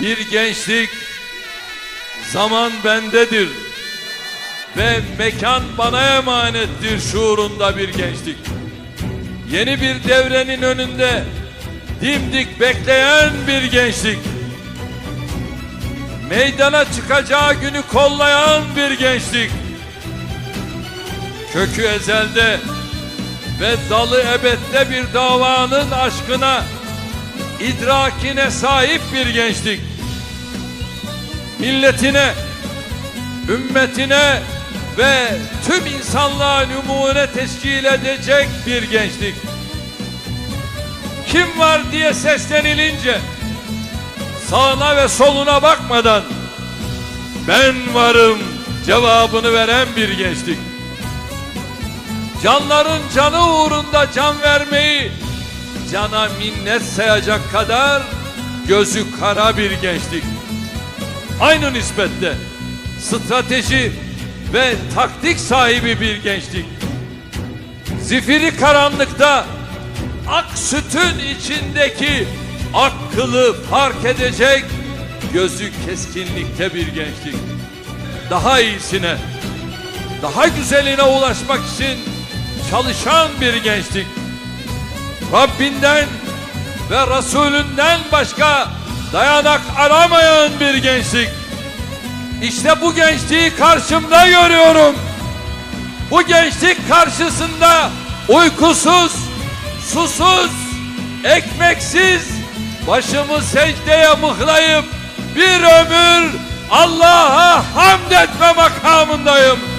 Bir gençlik zaman bendedir ve mekan bana emanettir şuurunda bir gençlik. Yeni bir devrenin önünde dimdik bekleyen bir gençlik. Meydana çıkacağı günü kollayan bir gençlik. Kökü ezelde ve dalı ebette bir davanın aşkına, idrakine sahip bir gençlik. Milletine, ümmetine ve tüm insanlığa numune teşkil edecek bir gençlik. Kim var diye seslenilince sağına ve soluna bakmadan ben varım cevabını veren bir gençlik. Canların canı uğrunda can vermeyi cana minnet sayacak kadar gözü kara bir gençlik. Aynı nispette strateji ve taktik sahibi bir gençlik. Zifiri karanlıkta ak sütün içindeki ak kılı fark edecek gözü keskinlikte bir gençlik. Daha iyisine, daha güzeline ulaşmak için çalışan bir gençlik. Rabbinden ve Resulünden başka dayanak aramayan bir gençlik. İşte bu gençliği karşımda görüyorum. Bu gençlik karşısında uykusuz, susuz, ekmeksiz, başımı secdeye mıhlayıp bir ömür Allah'a hamd etme makamındayım.